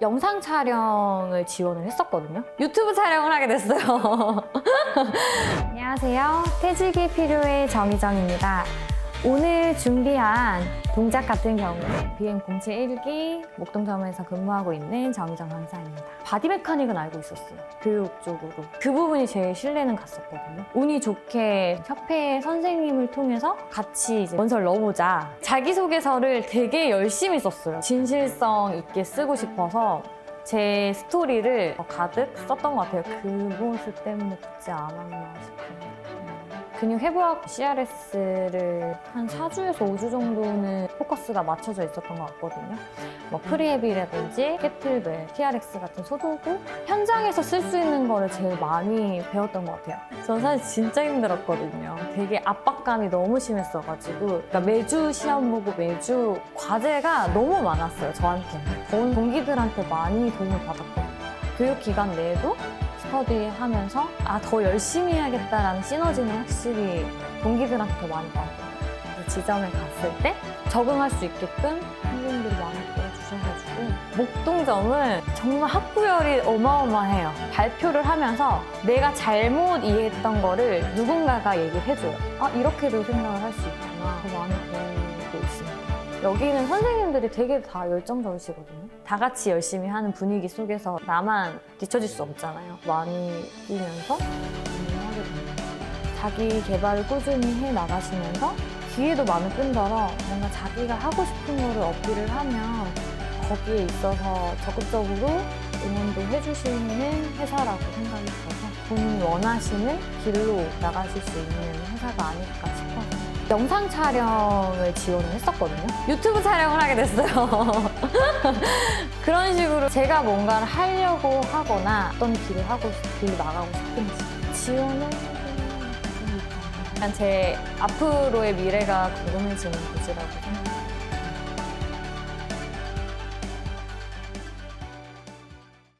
영상 촬영을 지원을 했었거든요. 유튜브 촬영을 하게 됐어요. 안녕하세요. 퇴직이 필요해 정희정입니다. 오늘 준비한 동작 같은 경우는 비행 공채 1기 목동점에서 근무하고 있는 정희정 강사입니다. 바디 메카닉은 알고 있었어요. 교육 쪽으로. 그 부분이 제일 신뢰는 갔었거든요. 운이 좋게 협회 선생님을 통해서 같이 이제 원서를 넣어보자. 자기소개서를 되게 열심히 썼어요. 진실성 있게 쓰고 싶어서 제 스토리를 가득 썼던 것 같아요. 그 모습 때문에 붙지 않았나 싶어요. 음. 근육 회복학 CRS를 한 4주에서 5주 정도는 포커스가 맞춰져 있었던 것 같거든요. 뭐 프리헤비라든지 캐틀벨, TRX 같은 소도구 현장에서 쓸 수 있는 거를 제일 많이 배웠던 것 같아요. 전 사실 진짜 힘들었거든요. 되게 압박감이 너무 심했어가지고 그러니까 매주 시험 보고 매주 과제가 너무 많았어요. 저한테. 전 동기들한테 많이 도움을 받았거든요. 교육 기간 내에도 스터디 하면서 아 더 열심히 해야겠다라는 시너지는 확실히 동기들한테 더 많이 받았거든요. 그래서 지점에 갔을 때 적응할 수 있게끔 선생님들이 많이 도와주셔가지고 목동점은 정말 학구열이 어마어마해요. 발표를 하면서 내가 잘못 이해했던 거를 누군가가 얘기를 해줘요. 아 이렇게도 생각을 할 수 있구나. 더 많이. 여기는 선생님들이 되게 다 열정적이시거든요. 다 같이 열심히 하는 분위기 속에서 나만 뒤처질 수 없잖아요. 많이 뛰면서 하게 됩니다. 자기 개발을 꾸준히 해 나가시면서 기회도 많을 뿐더러 뭔가 자기가 하고 싶은 거를 어필을 하면 거기에 있어서 적극적으로 응원도 해주시는 회사라고 생각이 들어서 본인이 원하시는 길로 나가실 수 있는 회사가 아닐까 싶어서 영상 촬영을 지원을 했었거든요. 유튜브 촬영을 하게 됐어요. 그런 식으로 제가 뭔가를 하려고 하거나 어떤 길을 하고 싶, 길로 나가고 싶은지 지원을 약간 제 앞으로의 미래가 궁금해지는 곳이라고 생각합니다.